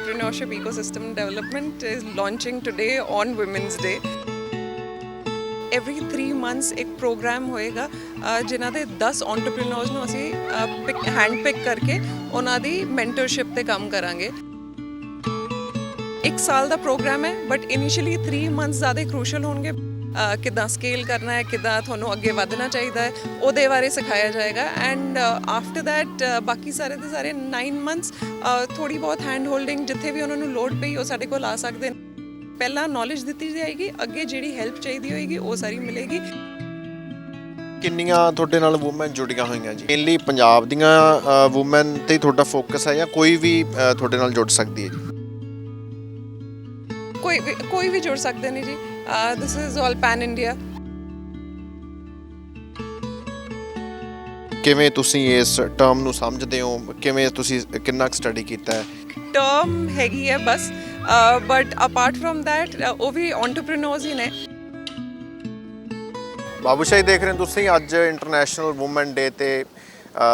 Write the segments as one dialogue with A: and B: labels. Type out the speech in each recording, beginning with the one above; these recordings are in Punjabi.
A: entrepreneurship ecosystem development is launching today on Women's Day. Every 3 months ਇੱਕ ਪ੍ਰੋਗਰਾਮ ਹੋਏਗਾ ਅ, ਜਿਨ੍ਹਾਂ ਦੇ 10 entrepreneurs ਨੂੰ ਅਸੀਂ ਪਿਕ ਹੈਂਡ ਪਿਕ ਕਰਕੇ ਉਹਨਾਂ ਦੀ ਮੈਂਟਰਸ਼ਿਪ ਤੇ ਕੰਮ ਕਰਾਂਗੇ ਇੱਕ ਸਾਲ ਦਾ ਪ੍ਰੋਗਰਾਮ ਹੈ ਬਟ ਇਨੀਸ਼ੀਅਲੀ 3 ਮੰਥਸ ਜ਼ਿਆਦਾ ਕ੍ਰੂਸ਼ਲ ਹੋਣਗੇ ਕਿੱਦਾਂ ਸਕੇਲ ਕਰਨਾ ਹੈ ਕਿੱਦਾਂ ਤੁਹਾਨੂੰ ਅੱਗੇ ਵਧਣਾ ਚਾਹੀਦਾ ਹੈ ਉਹਦੇ ਬਾਰੇ ਸਿਖਾਇਆ ਜਾਏਗਾ। ਐਂਡ ਆਫਟਰ ਥੈਟ ਬਾਕੀ ਸਾਰੇ ਦੇ ਸਾਰੇ 9 ਮੰਥਸ ਥੋੜੀ ਬਹੁਤ ਹੈਂਡ ਹੋਲਡਿੰਗ ਜਿੱਥੇ ਵੀ ਉਹਨਾਂ ਨੂੰ ਲੋਡ ਪਈ ਉਹ ਸਾਡੇ ਕੋਲ ਆ ਸਕਦੇ ਨੇ। ਪਹਿਲਾਂ ਨੌਲੇਜ ਦਿੱਤੀ ਜਾਏਗੀ ਅੱਗੇ ਜਿਹੜੀ ਹੈਲਪ ਚਾਹੀਦੀ ਹੋਏਗੀ ਉਹ ਸਾਰੀ ਮਿਲੇਗੀ।
B: ਕਿੰਨੀਆਂ ਤੁਹਾਡੇ ਨਾਲ ਔਮਨ ਜੁੜੀਆਂ ਹੋਈਆਂ ਜੀ? ਮੇਨਲੀ ਪੰਜਾਬ ਦੀਆਂ ਔਮਨ ਤੇ ਹੀ ਤੁਹਾਡਾ ਫੋਕਸ ਹੈ ਜਾਂ ਕੋਈ ਵੀ ਤੁਹਾਡੇ ਨਾਲ ਜੁੜ ਸਕਦੀ ਹੈ ਜੀ?
A: ਕੋਈ ਵੀ ਕੋਈ ਵੀ ਜੁੜ ਸਕਦੇ ਨੇ ਜੀ। This is all pan India
B: ਕਿਵੇਂ ਤੁਸੀਂ ਇਸ ਟਰਮ ਨੂੰ ਸਮਝਦੇ ਹੋ? ਕਿਵੇਂ ਤੁਸੀਂ ਕਿੰਨਾ ਸਟੱਡੀ ਕੀਤਾ ਹੈ?
A: ਟਰਮ ਹੈਗੀ ਹੈ ਬਸ ਬਟ ਅਪਾਰਟ ਫਰਮ ਥੈਟ ਉਹ ਵੀ entrepreneurs ਹੀ ਨੇ।
B: ਬਾਬੂ ਸ਼ਾਹੀ ਦੇਖ ਰਹੇ ਹੋ ਤੁਸੀਂ ਅੱਜ ਇੰਟਰਨੈਸ਼ਨਲ ਔਮਨ ਡੇ ਤੇ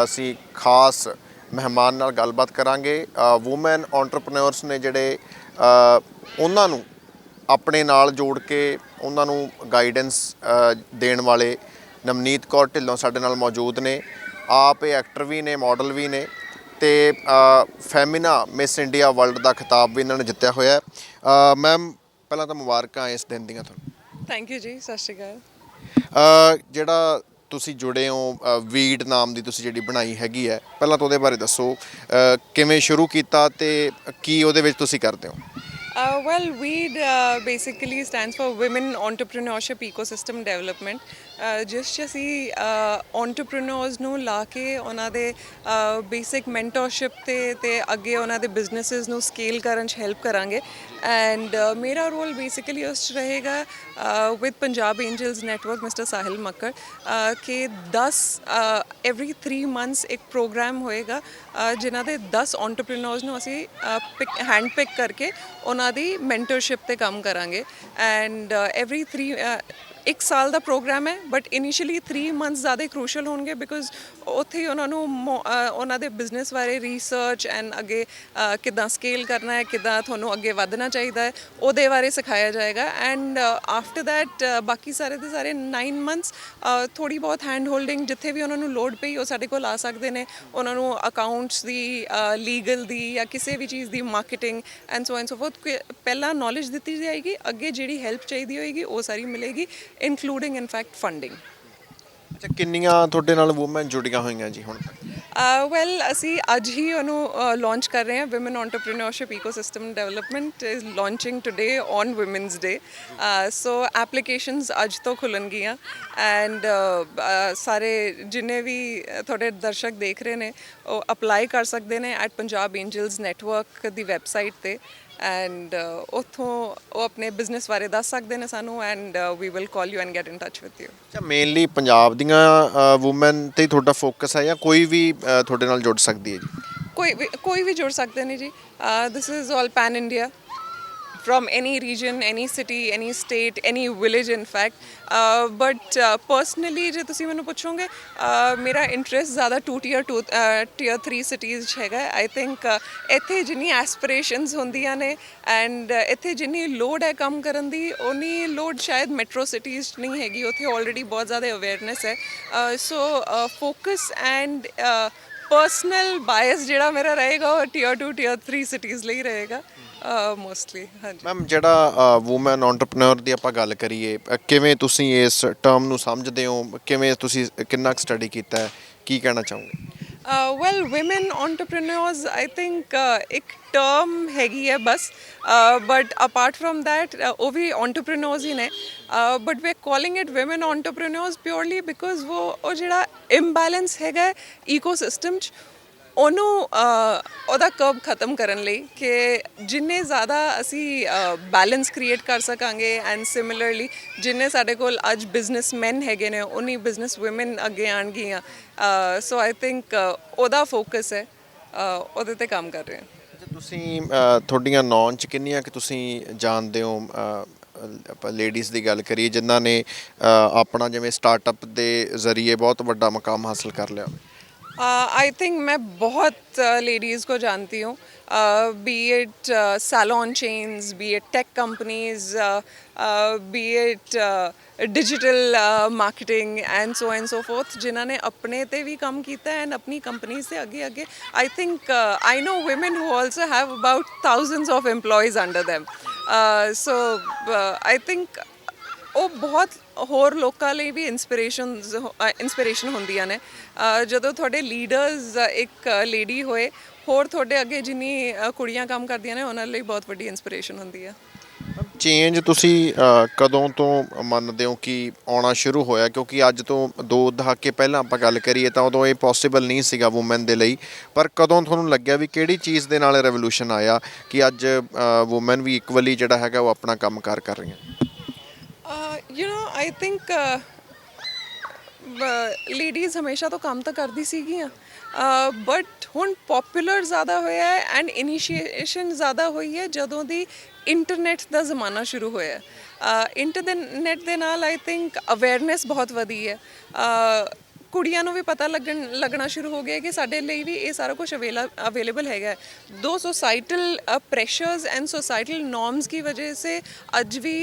B: ਅਸੀਂ ਖਾਸ ਮਹਿਮਾਨ ਨਾਲ ਗੱਲਬਾਤ ਕਰਾਂਗੇ। ਔਮਨ ਐਂਟਰਪ੍ਰੈਨਿਓਰਸ ਨੇ ਜਿਹੜੇ ਉਹਨਾਂ ਨੂੰ ਆਪਣੇ ਨਾਲ ਜੋੜ ਕੇ ਉਹਨਾਂ ਨੂੰ ਗਾਈਡੈਂਸ ਦੇਣ ਵਾਲੇ ਨਵਨੀਤ ਕੌਰ ਢਿੱਲੋਂ ਸਾਡੇ ਨਾਲ ਮੌਜੂਦ ਨੇ। ਆਪ ਇਹ ਐਕਟਰ ਵੀ ਨੇ ਮਾਡਲ ਵੀ ਨੇ ਤੇ ਫੈਮਿਨਾ ਮਿਸ ਇੰਡੀਆ ਵਰਲਡ ਦਾ ਖਿਤਾਬ ਵੀ ਇਹਨਾਂ ਨੇ ਜਿੱਤਿਆ ਹੋਇਆ ਹੈ। ਮੈਮ ਪਹਿਲਾਂ ਤਾਂ ਮੁਬਾਰਕਾਂ ਇਸ ਦਿਨ ਦੀਆਂ ਤੁਹਾਨੂੰ।
A: ਥੈਂਕ ਯੂ ਜੀ ਸਤਿ ਸ਼੍ਰੀ ਅਕਾਲ।
B: ਜਿਹੜਾ ਤੁਸੀਂ ਜੁੜੇ ਹੋ ਵੀਡ ਨਾਮ ਦੀ ਤੁਸੀਂ ਜਿਹੜੀ ਬਣਾਈ ਹੈਗੀ ਹੈ ਪਹਿਲਾਂ ਤਾਂ ਉਹਦੇ ਬਾਰੇ ਦੱਸੋ। ਕਿਵੇਂ ਸ਼ੁਰੂ ਕੀਤਾ ਤੇ ਕੀ ਉਹਦੇ ਵਿੱਚ ਤੁਸੀਂ ਕਰਦੇ ਹੋ?
A: Uh, well, WEED uh, basically stands for Women Entrepreneurship Ecosystem Development. ਜਿਸ ਚ ਅਸੀਂ ਐਂਟਰਪ੍ਰੈਨਿਓਰਸ ਨੂੰ ਲਾ ਕੇ ਉਹਨਾਂ ਦੇ ਬੇਸਿਕ ਮੈਂਟਰਸ਼ਿਪ ਤੇ ਤੇ ਅੱਗੇ ਉਹਨਾਂ ਦੇ ਬਿਜ਼ਨੈਸਸ ਨੂੰ ਸਕੇਲ ਕਰਨ ਚ ਹੈਲਪ ਕਰਾਂਗੇ ਐਂਡ ਮੇਰਾ ਰੋਲ ਬੇਸਿਕਲੀ ਉਸ ਚ ਰਹੇਗਾ with Punjab Angels Network mister Sahil Makkar ਕਿ 10 ਐਵਰੀ 3 ਮੰਥਸ ਇੱਕ ਪ੍ਰੋਗਰਾਮ ਹੋਏਗਾ ਅ, ਜਿਨ੍ਹਾਂ ਦੇ 10 entrepreneurs ਨੂੰ ਅਸੀਂ ਪਿਕ ਹੈਂਡ ਪਿਕ ਕਰਕੇ ਉਹਨਾਂ ਦੀ ਮੈਂਟਰਸ਼ਿਪ ਤੇ ਕੰਮ ਕਰਾਂਗੇ ਐਂਡ ਐਵਰੀ 3 ਇੱਕ ਸਾਲ ਦਾ ਪ੍ਰੋਗਰਾਮ ਹੈ ਬਟ ਇਨੀਸ਼ੀਅਲੀ 3 ਮੰਥਸ ਜ਼ਿਆਦਾ ਕ੍ਰੂਸ਼ਲ ਹੋਣਗੇ ਬਿਕੋਜ਼ ਉੱਥੇ ਹੀ ਉਹਨਾਂ ਨੂੰ ਮੋ- ਉਹਨਾਂ ਦੇ ਬਿਜ਼ਨਸ ਬਾਰੇ ਰਿਸਰਚ ਐਂਡ ਅੱਗੇ ਅ, ਕਿੱਦਾਂ ਸਕੇਲ ਕਰਨਾ ਹੈ ਕਿੱਦਾਂ ਤੁਹਾਨੂੰ ਅੱਗੇ ਵਧਣਾ ਚਾਹੀਦਾ ਹੈ ਉਹਦੇ ਬਾਰੇ ਸਿਖਾਇਆ ਜਾਏਗਾ। ਐਂਡ ਆਫਟਰ ਥੈਟ ਬਾਕੀ ਸਾਰੇ ਦੇ ਸਾਰੇ 9 ਮੰਥਸ ਥੋੜੀ ਬਹੁਤ ਹੈਂਡ ਹੋਲਡਿੰਗ ਜਿੱਥੇ ਵੀ ਉਹਨਾਂ ਨੂੰ ਲੋਡ ਪਈ ਉਹ ਸਾਡੇ ਕੋਲ ਆ ਸਕਦੇ ਨੇ। ਉਹਨਾਂ ਨੂੰ ਅਕਾਊਂਟਸ ਦੀ ਲੀਗਲ ਦੀ ਜਾਂ ਕਿਸੇ ਵੀ ਚੀਜ਼ ਦੀ marketing and so and so forth ਪਹਿਲਾਂ ਨੌਲੇਜ ਦਿੱਤੀ ਜਾਏਗੀ ਅੱਗੇ ਜਿਹੜੀ ਹੈਲਪ ਚਾਹੀਦੀ ਹੋਏਗੀ ਉਹ ਸਾਰੀ ਮਿਲੇਗੀ। ਇਨਕਲੂਡਿੰਗ ਇਨ ਫੈਕਟ ਫੰਡਿੰਗ
B: ਅੱਛਾ ਕਿੰਨੀਆਂ ਤੁਹਾਡੇ ਨਾਲ ਔਮਨ ਜੁੜੀਆਂ ਹੋਈਆਂ ਜੀ ਹੁਣ ਤੱਕ
A: ਵੈਲ ਅਸੀਂ ਅੱਜ ਹੀ ਉਹਨੂੰ ਲਾਂਚ ਕਰ ਰਹੇ ਹਾਂ Entrepreneurship Ecosystem Development is launching today on Women's Day. Uh, so applications ਅੱਜ ਤੋਂ ਖੁੱਲਣਗੀਆਂ ਐਂਡ ਸਾਰੇ ਜਿੰਨੇ ਵੀ ਤੁਹਾਡੇ ਦਰਸ਼ਕ ਦੇਖ ਰਹੇ ਨੇ ਉਹ ਅਪਲਾਈ ਕਰ ਸਕਦੇ ਨੇ ਐਟ ਪੰਜਾਬ ਐਂਜਲਸ ਨੈਟਵਰਕ ਦੀ ਵੈਬਸਾਈਟ ਤੇ ਐਂਡ ਉੱਥੋਂ ਉਹ ਆਪਣੇ ਬਿਜ਼ਨਸ ਬਾਰੇ ਦੱਸ ਸਕਦੇ ਨੇ ਸਾਨੂੰ and we will call you and get in touch with you
B: ਅੱਛਾ ਮੇਨਲੀ ਪੰਜਾਬ ਦੀਆਂ ਔਮਨ ਤੇ ਹੀ ਤੁਹਾਡਾ ਫੋਕਸ ਹੈ ਜਾਂ ਕੋਈ ਵੀ ਤੁਹਾਡੇ ਨਾਲ ਜੁੜ ਸਕਦੀ ਹੈ ਜੀ?
A: ਕੋਈ ਵੀ ਕੋਈ ਵੀ ਜੁੜ ਸਕਦੇ ਨੇ ਜੀ। This is all pan India from any region any city any state any village in fact. Uh, but uh, personally ਜੇ ਤੁਸੀਂ ਮੈਨੂੰ ਪੁੱਛੋਗੇ ਮੇਰਾ ਇੰਟਰਸਟ ਜ਼ਿਆਦਾ 2 ਟੀਅਰ 2 ਟੀਅਰ 3 ਸਿਟੀਜ਼ 'ਚ ਹੈਗਾ ਆਈ ਥਿੰਕ ਇੱਥੇ ਜਿੰਨੀ ਐਸਪੀਰੇਸ਼ਨਸ ਹੁੰਦੀਆਂ ਨੇ ਐਂਡ ਇੱਥੇ ਜਿੰਨੀ ਲੋਡ ਹੈ ਕੰਮ ਕਰਨ ਦੀ ਉਨੀ ਲੋਡ ਸ਼ਾਇਦ ਮੈਟਰੋ ਸਿਟੀਜ਼ 'ਚ ਨਹੀਂ ਹੈਗੀ ਉੱਥੇ ਆਲਰੇਡੀ ਬਹੁਤ ਜ਼ਿਆਦਾ ਅਵੇਅਰਨੈਸ ਹੈ so focus and personal bias ਜਿਹੜਾ ਮੇਰਾ ਰਹੇਗਾ ਉਹ ਟੀਅਰ 2 ਟੀਅਰ 3 ਸਿਟੀਜ਼ ਲਈ ਰਹੇਗਾ ਮੋਸਟਲੀ ਹਾਂਜੀ।
B: ਮੈਮ ਜਿਹੜਾ ਔਮਨ ਐਂਟਰਪ੍ਰੈਨਿਓਰ ਦੀ ਆਪਾਂ ਗੱਲ ਕਰੀਏ ਅ, ਕਿਵੇਂ ਤੁਸੀਂ ਇਸ ਟਰਮ ਨੂੰ ਸਮਝਦੇ ਹੋ? ਕਿਵੇਂ ਤੁਸੀਂ ਕਿੰਨਾ ਕੁ ਸਟੱਡੀ ਕੀਤਾ ਹੈ? ਕੀ ਕਹਿਣਾ ਚਾਹੋਗੇ?
A: Well women entrepreneurs I think ਇੱਕ ਟਰਮ ਹੈਗੀ ਹੈ ਬਸ ਬਟ ਅਪਾਰਟ ਫਰਮ ਥੈਟ ਉਹ ਵੀ ਐਂਟਰਪ੍ਰੀਨਿਓਰਸ ਹੀ ਨੇ but we calling it women entrepreneurs purely because ਉਹ ਉਹ ਜਿਹੜਾ ਇੰਬੈਲੈਂਸ ਹੈਗਾ ਇਕੋਸਿਸਟਮ 'ਚ ਉਹਨੂੰ ਉਹਦਾ ਕਰਬ ਖਤਮ ਕਰਨ ਲਈ ਕਿ ਜਿੰਨੇ ਜ਼ਿਆਦਾ ਅਸੀਂ ਬੈਲੈਂਸ ਕ੍ਰੀਏਟ ਕਰ ਸਕਾਂਗੇ ਐਂਡ ਸਿਮਿਲਰਲੀ ਜਿੰਨੇ ਸਾਡੇ ਕੋਲ ਅੱਜ ਬਿਜ਼ਨਸਮੈਨ ਹੈਗੇ ਨੇ, ਉਨੀ ਬਿਜ਼ਨਸ ਔਮਨ ਅੱਗੇ ਆਣਗੀਆਂ ਸੋ ਆਈ ਥਿੰਕ ਉਹਦਾ ਫੋਕਸ ਹੈ ਉਹਦੇ ਤੇ ਕੰਮ ਕਰ ਰਹੇ ਹਾਂ।
B: ਤੁਸੀਂ ਤੁਹਾਡੀਆਂ ਨੌਨ ਚ ਕਿੰਨੀਆਂ ਕਿ ਤੁਸੀਂ ਜਾਣਦੇ ਹੋ? ਆਪਾਂ ਲੇਡੀਜ਼ ਦੀ ਗੱਲ ਕਰੀਏ, ਜਿਨ੍ਹਾਂ ਨੇ ਆਪਣਾ ਜਿਵੇਂ ਸਟਾਰਟਅਪ ਦੇ ਜ਼ਰੀਏ ਬਹੁਤ ਵੱਡਾ ਮਕਾਮ ਹਾਸਲ ਕਰ ਲਿਆ।
A: आई थिंक मैं बहुत लेडीज़ को जानती हूँ be it salon chains be it tech companies be it digital marketing and so and so forth जिन्होंने ने अपने ते भी ਕੰਮ ਕੀਤਾ ਐਂਡ ਆਪਣੀ ਕੰਪਨੀ से ਅੱਗੇ ਅੱਗੇ I think I know women who also have about thousands of employees under them uh, so uh, I think ਉਹ ਬਹੁਤ ਹੋਰ ਲੋਕਾਂ ਲਈ ਵੀ ਇਨਸਪੀਰੇਸ਼ਨਸ ਇਨਸਪੀਰੇਸ਼ਨ ਹੁੰਦੀਆਂ ਨੇ। ਜਦੋਂ ਤੁਹਾਡੇ ਲੀਡਰਸ ਇੱਕ ਲੇਡੀ ਹੋਏ, ਹੋਰ ਤੁਹਾਡੇ ਅੱਗੇ ਜਿੰਨੀ ਕੁੜੀਆਂ ਕੰਮ ਕਰਦੀਆਂ ਨੇ, ਉਹਨਾਂ ਲਈ ਬਹੁਤ ਵੱਡੀ ਇਨਸਪੀਰੇਸ਼ਨ ਹੁੰਦੀ ਆ।
B: ਚੇਂਜ ਤੁਸੀਂ ਕਦੋਂ ਤੋਂ ਮੰਨਦੇ ਹੋ ਕਿ ਆਉਣਾ ਸ਼ੁਰੂ ਹੋਇਆ? ਕਿਉਂਕਿ ਅੱਜ ਤੋਂ ਦੋ ਦਹਾਕੇ ਪਹਿਲਾਂ ਆਪਾਂ ਗੱਲ ਕਰੀਏ ਤਾਂ ਉਦੋਂ ਇਹ ਪੋਸੀਬਲ ਨਹੀਂ ਸੀਗਾ ਔਮਨ ਦੇ ਲਈ। ਪਰ ਕਦੋਂ ਤੁਹਾਨੂੰ ਲੱਗਿਆ ਵੀ ਕਿਹੜੀ ਚੀਜ਼ ਦੇ ਨਾਲ ਰੈਵੋਲੂਸ਼ਨ ਆਇਆ ਕਿ ਅੱਜ ਔਮਨ ਵੀ ਇਕੁਅਲੀ ਜਿਹੜਾ ਹੈਗਾ ਉਹ ਆਪਣਾ ਕੰਮ ਕਾਰ ਕਰ ਰਹੀਆਂ
A: you know I think ladies ਹਮੇਸ਼ਾ ਤੋਂ ਕੰਮ ਤਾਂ ਕਰਦੀ ਸੀਗੀਆਂ ਬਟ ਹੁਣ ਪਪੂਲਰ ਜ਼ਿਆਦਾ ਹੋਇਆ ਹੈ ਐਂਡ ਇਨੀਸ਼ੀਏਸ਼ਨ ਜ਼ਿਆਦਾ ਹੋਈ ਹੈ ਜਦੋਂ ਦੀ ਇੰਟਰਨੈਟ ਦਾ ਜ਼ਮਾਨਾ ਸ਼ੁਰੂ ਹੋਇਆ ਇੰਟਰਨੈਟ ਦੇ ਨਾਲ ਆਈ ਥਿੰਕ ਅਵੇਅਰਨੈਸ ਬਹੁਤ ਵਧੀ ਹੈ ਕੁੜੀਆਂ ਨੂੰ ਵੀ ਪਤਾ ਲੱਗਣ ਲੱਗਣਾ ਸ਼ੁਰੂ ਹੋ ਗਿਆ ਕਿ ਸਾਡੇ ਲਈ ਵੀ ਇਹ ਸਾਰਾ ਕੁਝ ਅਵੇਲੇਬਲ ਹੈਗਾ ਦੋ ਸੋਸਾਇਟਲ ਪ੍ਰੈਸ਼ਰਸ ਐਂਡ ਸੋਸਾਇਟਲ ਨॉर्म्स ਕੀ ਵਜ੍ਹਾ ਸੇ ਅੱਜ ਵੀ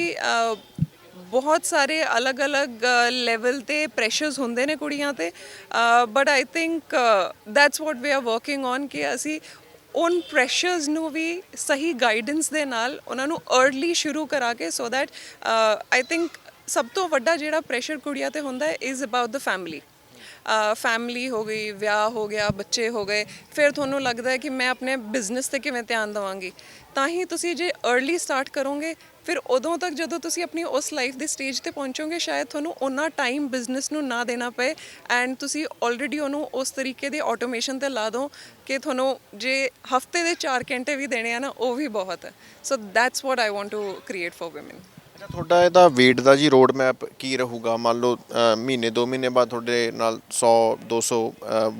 A: ਬਹੁਤ ਸਾਰੇ ਅਲੱਗ-ਅਲੱਗ ਲੈਵਲ ਤੇ ਪ੍ਰੈਸ਼ਰਸ ਹੁੰਦੇ ਨੇ ਕੁੜੀਆਂ ਤੇ but I think that's what we are working on ਕਿ ਅਸੀਂ ਉਨ ਪ੍ਰੈਸ਼ਰਸ ਨੂੰ ਵੀ ਸਹੀ ਗਾਈਡੈਂਸ ਦੇ ਨਾਲ ਉਹਨਾਂ ਨੂੰ अर्ਲੀ ਸ਼ੁਰੂ ਕਰਾ ਕੇ ਸੋ ਦੈਟ ਆਈ ਥਿੰਕ ਸਭ ਤੋਂ ਵੱਡਾ ਜਿਹੜਾ ਪ੍ਰੈਸ਼ਰ ਕੁੜੀਆਂ ਤੇ ਹੁੰਦਾ ਹੈ is about the family family ਹੋ ਗਈ, ਵਿਆਹ ਹੋ ਗਿਆ, ਬੱਚੇ ਹੋ ਗਏ, ਫਿਰ ਤੁਹਾਨੂੰ ਲੱਗਦਾ ਹੈ ਕਿ ਮੈਂ ਆਪਣੇ ਬਿਜ਼ਨਸ ਤੇ ਕਿਵੇਂ ਧਿਆਨ ਦਵਾਂਗੀ? ਤਾਂ ਹੀ ਤੁਸੀਂ ਜੇ ਅਰਲੀ ਸਟਾਰਟ ਕਰੋਗੇ, ਫਿਰ ਉਦੋਂ ਤੱਕ ਜਦੋਂ ਤੁਸੀਂ ਆਪਣੀ ਉਸ ਲਾਈਫ ਦੇ ਸਟੇਜ ਤੇ ਪਹੁੰਚੋਗੇ, ਸ਼ਾਇਦ ਤੁਹਾਨੂੰ ਉਹਨਾਂ ਟਾਈਮ ਬਿਜ਼ਨਸ ਨੂੰ ਨਾ ਦੇਣਾ ਪਏ ਐਂਡ ਤੁਸੀਂ ਆਲਰੇਡੀ ਉਹਨੂੰ ਉਸ ਤਰੀਕੇ ਦੇ ਆਟੋਮੇਸ਼ਨ ਤੇ ਲਾ ਦਿਓ ਕਿ ਤੁਹਾਨੂੰ ਜੇ ਹਫ਼ਤੇ ਦੇ 4 ਘੰਟੇ ਵੀ ਦੇਣੇ ਆ ਨਾ, ਉਹ ਵੀ ਬਹੁਤ ਹੈ। So that's what I want to create for women
B: ਅੱਛਾ ਤੁਹਾਡਾ ਇਹਦਾ ਵੇਟ ਦਾ ਜੀ ਰੋਡ ਮੈਪ ਕੀ ਰਹੂਗਾ? ਮੰਨ ਲਓ ਅ, ਮਹੀਨੇ ਦੋ ਮਹੀਨੇ ਬਾਅਦ ਤੁਹਾਡੇ ਨਾਲ 100 200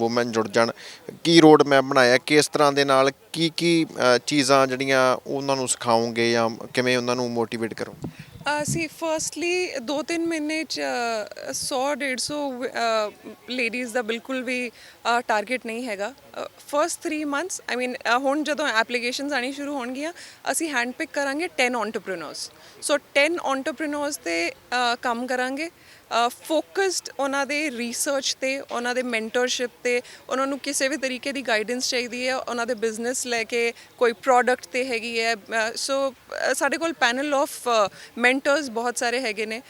B: ਔਮਨ ਜੁੜ ਜਾਣ। ਕੀ ਰੋਡ ਮੈਪ ਬਣਾਇਆ? ਕਿਸ ਤਰ੍ਹਾਂ ਦੇ ਨਾਲ ਕੀ ਕੀ ਚੀਜ਼ਾਂ ਜਿਹੜੀਆਂ ਉਹਨਾਂ ਨੂੰ ਸਿਖਾਓਗੇ ਜਾਂ ਕਿਵੇਂ ਉਹਨਾਂ ਨੂੰ ਮੋਟੀਵੇਟ ਕਰੋ
A: ਅਸੀਂ ਫਰਸਟਲੀ 2-3 ਮਹੀਨੇ ਚ 100 150 ਲੇਡੀਜ਼ ਦਾ ਬਿਲਕੁਲ ਵੀ ਟਾਰਗੇਟ ਨਹੀਂ ਹੈਗਾ। ਫਰਸਟ 3 ਮੰਥਸ ਆਈ ਮੀਨ ਹੁਣ ਜਦੋਂ ਐਪਲੀਕੇਸ਼ਨਸ ਆਣੀ ਸ਼ੁਰੂ ਹੋਣਗੀਆਂ, ਅਸੀਂ ਹੈਂਡ ਪਿਕ ਕਰਾਂਗੇ 10 ਐਂਟਰਪ੍ਰੀਨਰਸ ਸੋ 10 ਐਂਟਰਪ੍ਰੀਨਰਸ ਤੇ ਕੰਮ ਕਰਾਂਗੇ। ਫੋਕਸਡ ਉਹਨਾਂ ਦੇ ਰਿਸਰਚ ਤੇ ਉਹਨਾਂ ਦੇ ਮੈਂਟਰਸ਼ਿਪ ਤੇ ਉਹਨਾਂ ਨੂੰ ਕਿਸੇ ਵੀ ਤਰੀਕੇ ਦੀ ਗਾਈਡੈਂਸ ਚਾਹੀਦੀ ਹੈ ਉਹਨਾਂ ਦੇ ਬਿਜ਼ਨਸ ਲੈ ਕੇ ਕੋਈ ਪ੍ਰੋਡਕਟ ਤੇ ਹੈਗੀ ਹੈ ਸੋ ਸਾਡੇ ਕੋਲ ਪੈਨਲ ਆਫ ਮੈਂਟਰਸ ਬਹੁਤ ਸਾਰੇ ਹੈਗੇ ਨੇ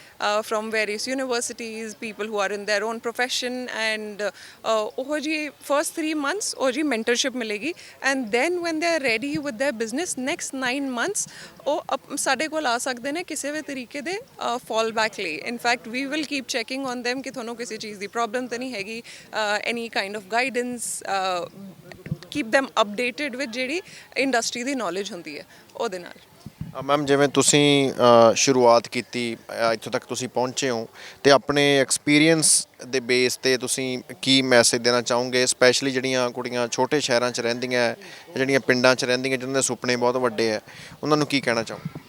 A: from various universities people who are in their own profession and ਉਹ ਜੀ ਫਰਸਟ 3 ਮੰਥਸ ਉਹ ਜੀ ਮੈਂਟਰਸ਼ਿਪ ਮਿਲੇਗੀ and then when they are ready with their business next 9 months ਉਹ ਅਪ- ਸਾਡੇ ਕੋਲ ਆ ਸਕਦੇ ਨੇ ਕਿਸੇ ਵੀ ਤਰੀਕੇ ਦੇ ਫਾਲ ਬੈਕ ਲਈ in fact we will keep checking on them ਕਿ ਤੁਹਾਨੂੰ ਕਿਸੇ ਚੀਜ਼ ਦੀ ਪ੍ਰੋਬਲਮ ਤਾਂ ਨਹੀਂ ਹੈਗੀ any kind of guidance keep them updated with ਜਿਹੜੀ ਇੰਡਸਟਰੀ ਦੀ ਨੌਲੇਜ ਹੁੰਦੀ ਹੈ ਉਹਦੇ ਨਾਲ
B: ਮੈਮ ਜਿਵੇਂ ਤੁਸੀਂ ਸ਼ੁਰੂਆਤ ਕੀਤੀ ਇੱਥੋਂ ਤੱਕ ਤੁਸੀਂ ਪਹੁੰਚੇ ਹੋ ਤੇ ਆਪਣੇ ਐਕਸਪੀਰੀਅੰਸ ਦੇ ਬੇਸ ਤੇ ਤੁਸੀਂ ਕੀ ਮੈਸੇਜ ਦੇਣਾ ਚਾਹੋਗੇ ਸਪੈਸ਼ਲੀ ਜਿਹੜੀਆਂ ਕੁੜੀਆਂ ਛੋਟੇ ਸ਼ਹਿਰਾਂ 'ਚ ਰਹਿੰਦੀਆਂ ਜਿਹੜੀਆਂ ਪਿੰਡਾਂ 'ਚ ਰਹਿੰਦੀਆਂ ਜਿਨ੍ਹਾਂ ਦੇ ਸੁਪਨੇ ਬਹੁਤ ਵੱਡੇ ਹੈ ਉਹਨਾਂ ਨੂੰ ਕੀ ਕਹਿਣਾ ਚਾਹੋਗੇ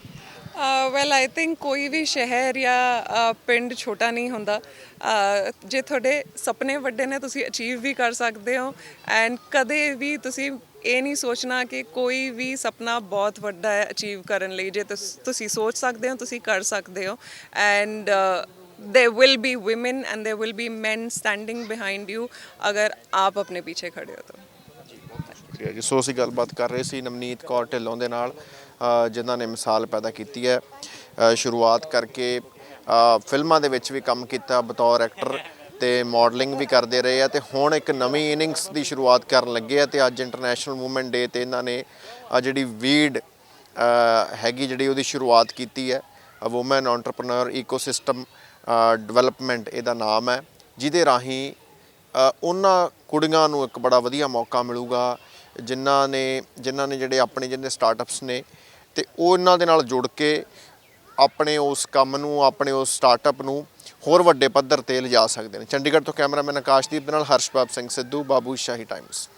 A: ਵੈਲ ਆਈ ਥਿੰਕ ਕੋਈ ਵੀ ਸ਼ਹਿਰ ਜਾਂ ਪਿੰਡ ਛੋਟਾ ਨਹੀਂ ਹੁੰਦਾ। ਜੇ ਤੁਹਾਡੇ ਸੁਪਨੇ ਵੱਡੇ ਨੇ, ਤੁਸੀਂ ਅਚੀਵ ਵੀ ਕਰ ਸਕਦੇ ਹੋ। ਐਂਡ ਕਦੇ ਵੀ ਤੁਸੀਂ ਇਹ ਨਹੀਂ ਸੋਚਣਾ ਕਿ ਕੋਈ ਵੀ ਸੁਪਨਾ ਬਹੁਤ ਵੱਡਾ ਹੈ ਅਚੀਵ ਕਰਨ ਲਈ। ਜੇ ਤੁਸੀਂ ਸੋਚ ਸਕਦੇ ਹੋ, ਤੁਸੀਂ ਕਰ ਸਕਦੇ ਹੋ। And there will be women and there will be men standing behind you ਅਗਰ ਆਪ ਆਪਣੇ ਪਿੱਛੇ ਖੜੇ ਹੋ ਤਾਂ।
B: ਸ਼ੁਕਰੀਆ ਜੀ। ਸੋ ਅਸੀਂ ਗੱਲਬਾਤ ਕਰ ਰਹੇ ਸੀ ਨਵਨੀਤ ਕੌਰ ਢਿੱਲੋਂ ਦੇ ਨਾਲ। ਜਿਨ੍ਹਾਂ ਨੇ ਮਿਸਾਲ ਪੈਦਾ ਕੀਤੀ ਹੈ। ਸ਼ੁਰੂਆਤ ਕਰਕੇ ਫਿਲਮਾਂ ਦੇ ਵਿੱਚ ਵੀ ਕੰਮ ਕੀਤਾ, ਬਤੌਰ ਐਕਟਰ ਤੇ ਮਾਡਲਿੰਗ ਵੀ ਕਰਦੇ ਰਹੇ ਆ ਤੇ ਹੁਣ ਇੱਕ ਨਵੀਂ ਇਨਿੰਗਸ ਦੀ ਸ਼ੁਰੂਆਤ ਕਰਨ ਲੱਗੇ ਆ ਤੇ ਅੱਜ ਇੰਟਰਨੈਸ਼ਨਲ ਵੂਮਨ ਡੇ ਤੇ ਇਹਨਾਂ ਨੇ ਜਿਹੜੀ ਵੀਡ ਹੈਗੀ ਜਿਹੜੀ ਉਹਦੀ ਸ਼ੁਰੂਆਤ ਕੀਤੀ ਹੈ। ਵੂਮਨ ਐਂਟਰਪ੍ਰੈਨਰ ਇਕੋਸਿਸਟਮ ਡਿਵੈਲਪਮੈਂਟ ਇਹਦਾ ਨਾਮ ਹੈ, ਜਿਹਦੇ ਰਾਹੀਂ ਉਹਨਾਂ ਕੁੜੀਆਂ ਨੂੰ ਇੱਕ ਬੜਾ ਵਧੀਆ ਮੌਕਾ ਮਿਲੂਗਾ, ਜਿਨ੍ਹਾਂ ਨੇ ਜਿਨ੍ਹਾਂ ਨੇ ਜਿਹੜੇ ਆਪਣੇ ਜਿਹਦੇ ਸਟਾਰਟਅਪਸ ਨੇ ਤੇ ਉਹ ਇਹਨਾਂ ਦੇ ਨਾਲ ਜੁੜ ਕੇ ਆਪਣੇ ਉਸ ਕੰਮ ਨੂੰ, ਆਪਣੇ ਉਸ ਸਟਾਰਟਅਪ ਨੂੰ ਹੋਰ ਵੱਡੇ ਪੱਧਰ ਤੇ ਲਿਜਾ ਸਕਦੇ ਨੇ। ਚੰਡੀਗੜ੍ਹ ਤੋਂ ਕੈਮਰਾਮੈਨ ਆਕਾਸ਼ਦੀਪ ਦੇ ਨਾਲ ਹਰਸ਼ਪਾਪ ਸਿੰਘ ਸਿੱਧੂ, ਬਾਬੂ ਸ਼ਾਹੀ ਟਾਈਮਸ